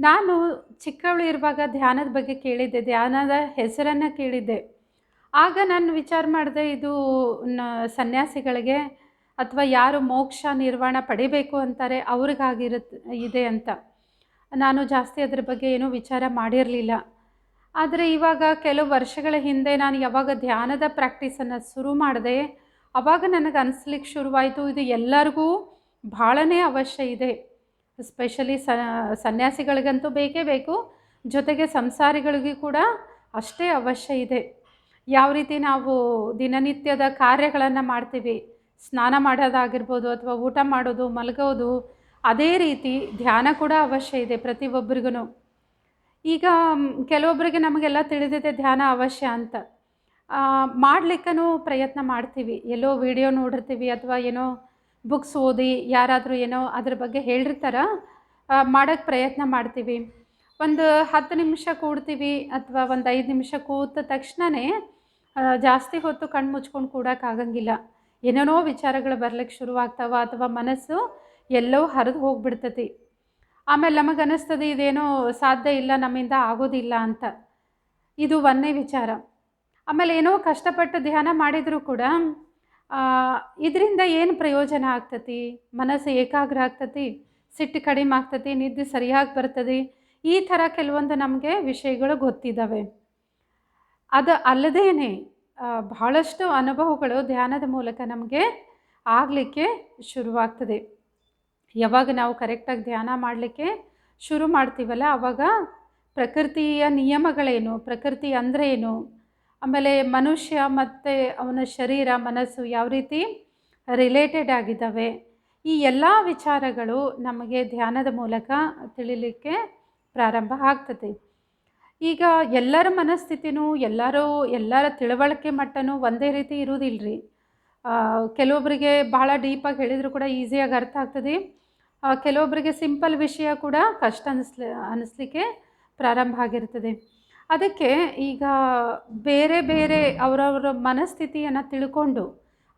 ನಾನು ಚಿಕ್ಕವಳು ಇರುವಾಗ ಧ್ಯಾನದ ಬಗ್ಗೆ ಕೇಳಿದ್ದೆ, ಧ್ಯಾನದ ಹೆಸರನ್ನು ಕೇಳಿದ್ದೆ. ಆಗ ನಾನು ವಿಚಾರ ಮಾಡಿದೆ, ಇದು ನ ಸನ್ಯಾಸಿಗಳಿಗೆ ಅಥವಾ ಯಾರು ಮೋಕ್ಷ ನಿರ್ವಾಣ ಪಡಿಬೇಕು ಅಂತಾರೆ ಅವ್ರಿಗಾಗಿರುತ್ತೆ ಇದೆ ಅಂತ. ನಾನು ಜಾಸ್ತಿ ಅದ್ರ ಬಗ್ಗೆ ಏನೂ ವಿಚಾರ ಮಾಡಿರಲಿಲ್ಲ. ಆದರೆ ಇವಾಗ ಕೆಲವು ವರ್ಷಗಳ ಹಿಂದೆ ನಾನು ಯಾವಾಗ ಧ್ಯಾನದ ಪ್ರಾಕ್ಟೀಸನ್ನು ಶುರು ಮಾಡಿದೆ ಆವಾಗ ನನಗೆ ಅನಿಸ್ಲಿಕ್ಕೆ ಶುರುವಾಯಿತು. ಇದು ಎಲ್ಲರಿಗೂ ಭಾಳನೇ ಅವಶ್ಯ ಇದೆ. ಸ್ಪೆಷಲಿ ಸ, ಸನ್ಯಾಸಿಗಳಿಗಂತೂ ಬೇಕೇ ಬೇಕು. ಜೊತೆಗೆ ಸಂಸಾರಿಗಳಿಗೂ ಕೂಡ ಅಷ್ಟೇ ಅವಶ್ಯ ಇದೆ. ಯಾವ ರೀತಿ ನಾವು ದಿನನಿತ್ಯದ ಕಾರ್ಯಗಳನ್ನು ಮಾಡ್ತೀವಿ. ಸ್ನಾನ ಮಾಡೋದಾಗಿರ್ಬೋದು ಅಥವಾ ಊಟ ಮಾಡೋದು, ಮಲಗೋದು, ಅದೇ ರೀತಿ ಧ್ಯಾನ ಕೂಡ ಅವಶ್ಯ ಇದೆ ಪ್ರತಿಯೊಬ್ಬರಿಗೂ ಈಗ ಕೆಲವೊಬ್ಬರಿಗೆ ನಮಗೆಲ್ಲ ತಿಳಿದಿದೆ ಧ್ಯಾನ ಅವಶ್ಯ ಅಂತ. ಮಾಡಲಿಕ್ಕೂ ಪ್ರಯತ್ನ ಮಾಡ್ತೀವಿ. ಎಲ್ಲೋ ವಿಡಿಯೋ ನೋಡಿರ್ತೀವಿ ಅಥವಾ ಏನೋ ಬುಕ್ಸ್ ಓದಿ ಯಾರಾದರೂ ಏನೋ ಅದ್ರ ಬಗ್ಗೆ ಹೇಳಿರ್ತಾರ ಮಾಡೋಕ್ಕೆ ಪ್ರಯತ್ನ ಮಾಡ್ತೀವಿ. ಒಂದು ಹತ್ತು ನಿಮಿಷ ಕೂಡ್ತೀವಿ ಅಥವಾ ಒಂದು ಐದು ನಿಮಿಷ ಕೂತ ತಕ್ಷಣವೇ ಜಾಸ್ತಿ ಹೊತ್ತು ಕಣ್ಣು ಮುಚ್ಕೊಂಡು ಕೂಡೋಕ್ಕಾಗಂಗಿಲ್ಲ ಏನೇನೋ ವಿಚಾರಗಳು ಬರ್ಲಿಕ್ಕೆ ಶುರುವಾಗ್ತಾವ ಅಥವಾ ಮನಸ್ಸು ಎಲ್ಲೋ ಹರಿದು ಹೋಗ್ಬಿಡ್ತತಿ. ಆಮೇಲೆ ನಮಗೆ ಅನ್ನಿಸ್ತದೆ ಇದೇನೋ ಸಾಧ್ಯ ಇಲ್ಲ, ನಮ್ಮಿಂದ ಆಗೋದಿಲ್ಲ ಅಂತ. ಇದು ಒಂದೇ ವಿಚಾರ. ಆಮೇಲೆ ಏನೋ ಕಷ್ಟಪಟ್ಟು ಧ್ಯಾನ ಮಾಡಿದರೂ ಕೂಡ ಇದರಿಂದ ಏನು ಪ್ರಯೋಜನ ಆಗ್ತತಿ? ಮನಸ್ಸು ಏಕಾಗ್ರ ಆಗ್ತತಿ? ಸಿಟ್ಟು ಕಡಿಮೆ ಆಗ್ತತಿ? ನಿದ್ದೆ ಸರಿಯಾಗಿ ಬರ್ತದೆ? ಈ ಥರ ಕೆಲವೊಂದು ನಮಗೆ ವಿಷಯಗಳು ಗೊತ್ತಿದ್ದಾವೆ ಅದು ಅಲ್ಲದೇನೆ ಬಹಳಷ್ಟು ಅನುಭವಗಳು ಧ್ಯಾನದ ಮೂಲಕ ನಮಗೆ ಆಗಲಿಕ್ಕೆ ಶುರುವಾಗ್ತದೆ. ಯಾವಾಗ ನಾವು ಕರೆಕ್ಟಾಗಿ ಧ್ಯಾನ ಮಾಡಲಿಕ್ಕೆ ಶುರು ಮಾಡ್ತೀವಲ್ಲ ಆವಾಗ ಪ್ರಕೃತಿಯ ನಿಯಮಗಳೇನು, ಪ್ರಕೃತಿ ಅಂದರೆ ಏನು ಆಮೇಲೆ ಮನುಷ್ಯ ಮತ್ತು ಅವನ ಶರೀರ, ಮನಸ್ಸು ಯಾವ ರೀತಿ ರಿಲೇಟೆಡ್ ಆಗಿದ್ದಾವೆ? ಈ ಎಲ್ಲ ವಿಚಾರಗಳು ನಮಗೆ ಧ್ಯಾನದ ಮೂಲಕ ತಿಳಿಲಿಕ್ಕೆ ಪ್ರಾರಂಭ ಆಗ್ತದೆ. ಈಗ ಎಲ್ಲರ ಮನಸ್ಥಿತಿನೂ ಎಲ್ಲರೂ, ಎಲ್ಲರ ತಿಳುವಳಿಕೆ ಮಟ್ಟನೂ ಒಂದೇ ರೀತಿ ಇರುವುದಿಲ್ಲ ರೀ ಕೆಲವೊಬ್ಬರಿಗೆ ಭಾಳ ಡೀಪಾಗಿ ಹೇಳಿದರೂ ಕೂಡ ಈಸಿಯಾಗಿ ಅರ್ಥ ಆಗ್ತದೆ. ಕೆಲವೊಬ್ಬರಿಗೆ ಸಿಂಪಲ್ ವಿಷಯ ಕೂಡ ಕಷ್ಟ ಅನಿಸ್ಲಿ ಅನ್ನಿಸ್ಲಿಕ್ಕೆ ಪ್ರಾರಂಭ ಆಗಿರ್ತದೆ. ಅದಕ್ಕೆ ಈಗ ಬೇರೆ ಬೇರೆ ಅವರವರ ಮನಸ್ಥಿತಿಯನ್ನು ತಿಳ್ಕೊಂಡು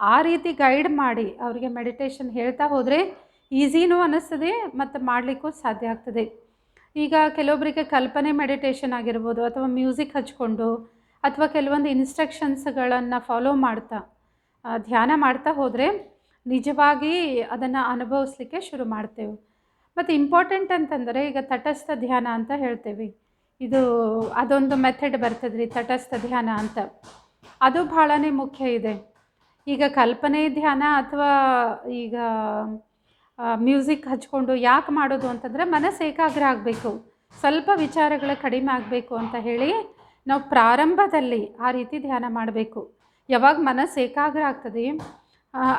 ಆ ರೀತಿ ಗೈಡ್ ಮಾಡಿ ಅವರಿಗೆ ಮೆಡಿಟೇಷನ್ ಹೇಳ್ತಾ ಹೋದರೆ ಈಸಿನೂ ಅನ್ನಿಸ್ತದೆ ಮತ್ತು ಮಾಡಲಿಕ್ಕೂ ಸಾಧ್ಯ ಆಗ್ತದೆ. ಈಗ ಕೆಲವೊಬ್ಬರಿಗೆ ಕಲ್ಪನೆ ಮೆಡಿಟೇಷನ್ ಆಗಿರ್ಬೋದು ಅಥವಾ ಮ್ಯೂಸಿಕ್ ಹಚ್ಕೊಂಡು ಅಥವಾ ಕೆಲವೊಂದು ಇನ್ಸ್ಟ್ರಕ್ಷನ್ಸ್ಗಳನ್ನು ಫಾಲೋ ಮಾಡ್ತಾ ಧ್ಯಾನ ಮಾಡ್ತಾ ಹೋದರೆ ನಿಜವಾಗಿ ಅದನ್ನು ಅನುಭವಿಸ್ಲಿಕ್ಕೆ ಶುರು ಮಾಡ್ತೇವೆ. ಮತ್ತು ಇಂಪಾರ್ಟೆಂಟ್ ಅಂತಂದರೆ ಈಗ ತಟಸ್ಥ ಧ್ಯಾನ ಅಂತ ಹೇಳ್ತೇವೆ. ಇದು ಅದೊಂದು ಮೆಥಡ್ ಬರ್ತದೆ ರೀ ತಟಸ್ಥ ಧ್ಯಾನ ಅಂತ. ಅದು ಭಾಳ ಮುಖ್ಯ ಇದೆ. ಈಗ ಕಲ್ಪನೆ ಧ್ಯಾನ ಅಥವಾ ಈಗ ಮ್ಯೂಸಿಕ್ ಹಚ್ಕೊಂಡು ಯಾಕೆ ಮಾಡೋದು ಅಂತಂದರೆ ಮನಸ್ಸು ಏಕಾಗ್ರ ಆಗಬೇಕು. ಸ್ವಲ್ಪ ವಿಚಾರಗಳು ಕಡಿಮೆ ಆಗಬೇಕು ಅಂತ ಹೇಳಿ ನಾವು ಪ್ರಾರಂಭದಲ್ಲಿ ಆ ರೀತಿ ಧ್ಯಾನ ಮಾಡಬೇಕು. ಯಾವಾಗ ಮನಸ್ಸು ಏಕಾಗ್ರ ಆಗ್ತದೆ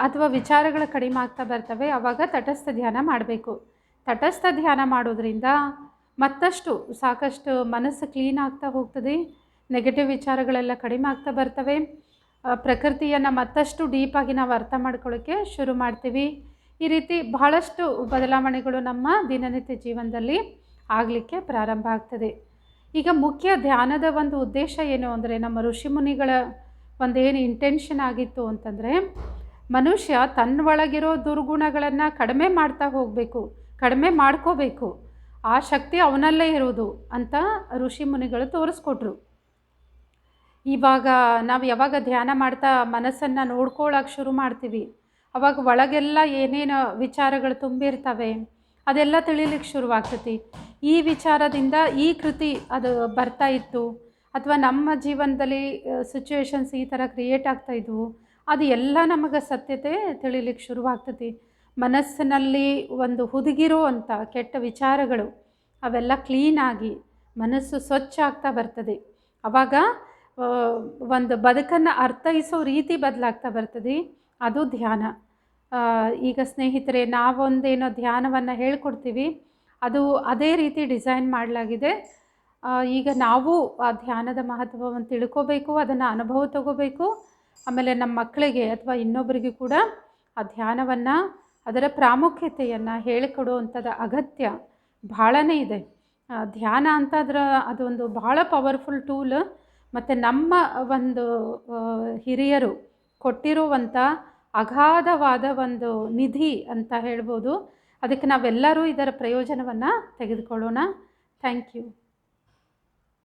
ಅಥವಾ ವಿಚಾರಗಳು ಕಡಿಮೆ ಆಗ್ತಾ ಬರ್ತವೆ ಆವಾಗ ತಟಸ್ಥ ಧ್ಯಾನ ಮಾಡಬೇಕು. ತಟಸ್ಥ ಧ್ಯಾನ ಮಾಡೋದ್ರಿಂದ ಮತ್ತಷ್ಟು ಸಾಕಷ್ಟು ಮನಸ್ಸು ಕ್ಲೀನ್ ಆಗ್ತಾ ಹೋಗ್ತದೆ ನೆಗೆಟಿವ್ ವಿಚಾರಗಳೆಲ್ಲ ಕಡಿಮೆ ಆಗ್ತಾ ಬರ್ತವೆ. ಪ್ರಕೃತಿಯನ್ನು ಮತ್ತಷ್ಟು ಡೀಪಾಗಿ ನಾವು ಅರ್ಥ ಮಾಡ್ಕೊಳ್ಳೋಕ್ಕೆ ಶುರು ಮಾಡ್ತೀವಿ. ಈ ರೀತಿ ಬಹಳಷ್ಟು ಬದಲಾವಣೆಗಳು ನಮ್ಮ ದಿನನಿತ್ಯ ಜೀವನದಲ್ಲಿ ಆಗಲಿಕ್ಕೆ ಪ್ರಾರಂಭ ಆಗ್ತದೆ. ಈಗ ಮುಖ್ಯ ಧ್ಯಾನದ ಒಂದು ಉದ್ದೇಶ ಏನು ಅಂದರೆ, ನಮ್ಮ ಋಷಿಮುನಿಗಳ ಒಂದೇನು ಇಂಟೆನ್ಷನ್ ಆಗಿತ್ತು ಅಂತಂದರೆ, ಮನುಷ್ಯ ತನ್ನೊಳಗಿರೋ ದುರ್ಗುಣಗಳನ್ನು ಕಡಿಮೆ ಮಾಡ್ತಾ ಹೋಗಬೇಕು, ಕಡಿಮೆ ಮಾಡ್ಕೋಬೇಕು. ಆ ಶಕ್ತಿ ಅವನಲ್ಲೇ ಇರೋದು ಅಂತ ಋಷಿ ಮುನಿಗಳು ತೋರಿಸ್ಕೊಟ್ರು. ಇವಾಗ ನಾವು ಯಾವಾಗ ಧ್ಯಾನ ಮಾಡ್ತಾ ಮನಸ್ಸನ್ನು ನೋಡ್ಕೊಳಕ್ಕೆ ಶುರು ಮಾಡ್ತೀವಿ, ಅವಾಗ ಒಳಗೆಲ್ಲ ಏನೇನು ವಿಚಾರಗಳು ತುಂಬಿರ್ತವೆ, ಅದೆಲ್ಲ ತಿಳಿಲಿಕ್ಕೆ ಶುರುವಾಗ್ತೈತಿ. ಈ ವಿಚಾರದಿಂದ ಈ ಕೃತಿ ಅದು ಬರ್ತಾ ಇತ್ತು, ಅಥವಾ ನಮ್ಮ ಜೀವನದಲ್ಲಿ ಸಿಚುವೇಶನ್ಸ್ ಈ ಥರ ಕ್ರಿಯೇಟ್ ಆಗ್ತಾ ಇದ್ವು, ಅದು ಎಲ್ಲ ನಮಗೆ ಸತ್ಯತೆ ತಿಳಿಲಿಕ್ಕೆ ಶುರುವಾಗ್ತೈತಿ. ಮನಸ್ಸಿನಲ್ಲಿ ಒಂದು ಹುದುಗಿರೋ ಅಂಥ ಕೆಟ್ಟ ವಿಚಾರಗಳು ಅವೆಲ್ಲ ಕ್ಲೀನಾಗಿ ಮನಸ್ಸು ಸ್ವಚ್ಛ ಆಗ್ತಾ ಬರ್ತದೆ. ಆವಾಗ ಒಂದು ಬದುಕನ್ನು ಅರ್ಥೈಸೋ ರೀತಿ ಬದಲಾಗ್ತಾ ಬರ್ತದೆ. ಅದು ಧ್ಯಾನ. ಈಗ ಸ್ನೇಹಿತರೆ, ನಾವೊಂದೇನೋ ಧ್ಯಾನವನ್ನು ಹೇಳ್ಕೊಡ್ತೀವಿ, ಅದು ಅದೇ ರೀತಿ ಡಿಸೈನ್ ಮಾಡಲಾಗಿದೆ. ಈಗ ನಾವು ಆ ಧ್ಯಾನದ ಮಹತ್ವವನ್ನು ತಿಳ್ಕೋಬೇಕು, ಅದನ್ನು ಅನುಭವ ತಗೋಬೇಕು. ಆಮೇಲೆ ನಮ್ಮ ಮಕ್ಕಳಿಗೆ ಅಥವಾ ಇನ್ನೊಬ್ಬರಿಗೂ ಕೂಡ ಆ ಧ್ಯಾನವನ್ನು ಅದರ ಪ್ರಾಮುಖ್ಯತೆಯನ್ನು ಹೇಳಿಕೊಡುವಂಥದ್ದು ಅಗತ್ಯ. ಭಾಳನೇ ಇದೆ. ಧ್ಯಾನ ಅಂತಾದ್ರೆ ಅದೊಂದು ಭಾಳ ಪವರ್ಫುಲ್ ಟೂಲ್ ಮತ್ತು ನಮ್ಮ ಒಂದು ಹಿರಿಯರು ಕೊಟ್ಟಿರುವಂಥ ಅಗಾಧವಾದ ಒಂದು ನಿಧಿ ಅಂತ ಹೇಳ್ಬೋದು. ಅದಕ್ಕೆ ನಾವೆಲ್ಲರೂ ಇದರ ಪ್ರಯೋಜನವನ್ನು ತೆಗೆದುಕೊಳ್ಳೋಣ. Thank you